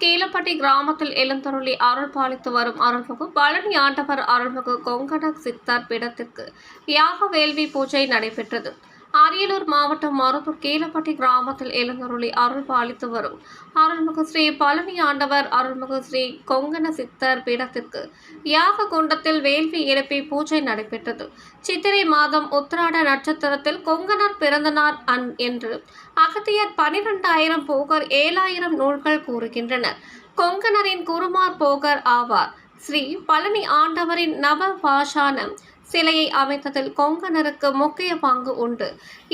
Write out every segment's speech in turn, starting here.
கீழப்பட்டி கிராமத்தில் எழுந்தருளி அருள் பாலித்து வரும் அருள்மிகு பழனி ஆண்டவர் அருள்மிகு கொங்கட சித்தர் பீடத்திற்கு யாக வேள்வி பூஜை நடைபெற்றது. அரியலூர் மாவட்டம் மருதூர் கீழப்பட்டி கிராமத்தில் எழுந்தருளி அருள் பாலித்து வரும். அருள்மிகு ஸ்ரீ பழனி ஆண்டவர் அருள்மிகு ஸ்ரீ கொங்கண சித்தர் பீடத்திற்கு யாக குண்டத்தில் வேள்வி எழுப்பி பூஜை நடைபெற்றது. சித்திரை மாதம் உத்திராட நட்சத்திரத்தில் கொங்கணர் பிறந்தனார் அன் என்று அகத்தியர் பனிரெண்டாயிரம் போகர் ஏழாயிரம் நூல்கள் கூறுகின்றனர். கொங்கணரின் குருமார் போகர் ஆவார். ஸ்ரீ பழனி ஆண்டவரின் நவ பாஷான சிலையை அமைத்ததில் கொங்கணருக்கு முக்கிய பங்கு உண்டு.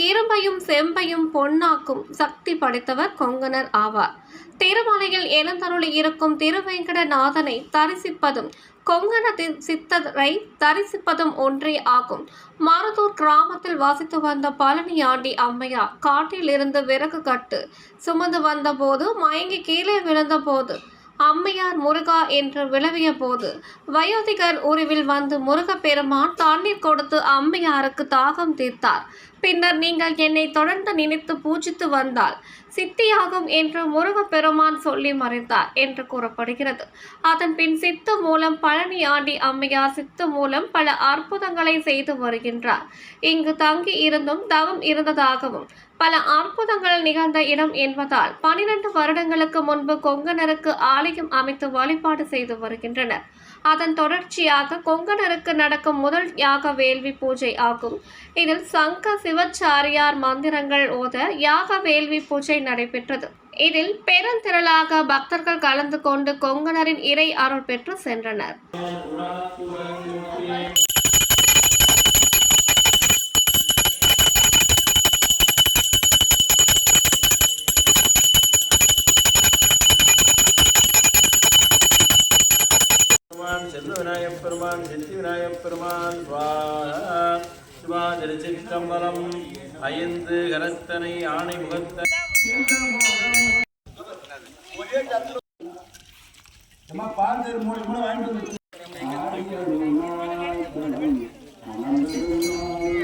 இரும்பையும் செம்பையும் பொன்னாக்கும் சக்தி படைத்தவர் கொங்கணர் ஆவார். திருமலையில் எழுந்தருளி இருக்கும் திருவேங்கடநாதனை தரிசிப்பதும் கொங்கணத்தின் சித்தரை தரிசிப்பதும் ஒன்றே ஆகும். மருதூர் கிராமத்தில் வசித்து வந்த பழனியாண்டி அம்மையார் காட்டிலிருந்து விறகு கட்டு சுமந்து வந்தபோது மயங்கி கீழே விழுந்தபோது அம்மையார் முருகா என்று விளவிய போது வயோதிகர் உருவில் வந்து முருகப்பெருமான் தண்ணீர் கொடுத்து அம்மையாருக்கு தாகம் தீர்த்தார். பின்னர் நீங்கள் என்னை தொடர்ந்து நினைத்து பூஜித்து வந்தால் சித்தியாகும் என்று முருகப்பெருமான் சொல்லி மறைந்தார் என்று கூறப்படுகிறது. அதன் பின் சித்து மூலம் பழனி ஆண்டி அம்மையார் சித்து மூலம் பல அற்புதங்களை செய்து வருகின்றார். இங்கு தங்கி இருந்தும் தவம் இருந்ததாகவும் பல அற்புதங்கள் நிகழ்ந்த இடம் என்பதால் பனிரெண்டு வருடங்களுக்கு முன்பு கொங்கனருக்கு ஆலயம் அமைத்து வழிபாடு செய்து வருகின்றனர். அதன் தொடர்ச்சியாக கொங்கணருக்கு நடக்கும் முதல் யாக வேள்வி பூஜை ஆகும். இதில் சங்க சிவச்சாரியார் மந்திரங்கள் ஓத யாக வேள்வி பூஜை நடைபெற்றது. இதில் பெருந்திரளாக பக்தர்கள் கலந்து கொண்டு கொங்கணரின் இறை அருள் பெற்று சென்றனர். விநாயகப் பெருமான் சித்தி விநாயகப் பெருமான் சிவாஜரி சிற்றம்பலம் ஐந்து கரத்தனை ஆணை முகத்த. நம்ம பாஞ்சு மூணு மூணு வாங்கிட்டு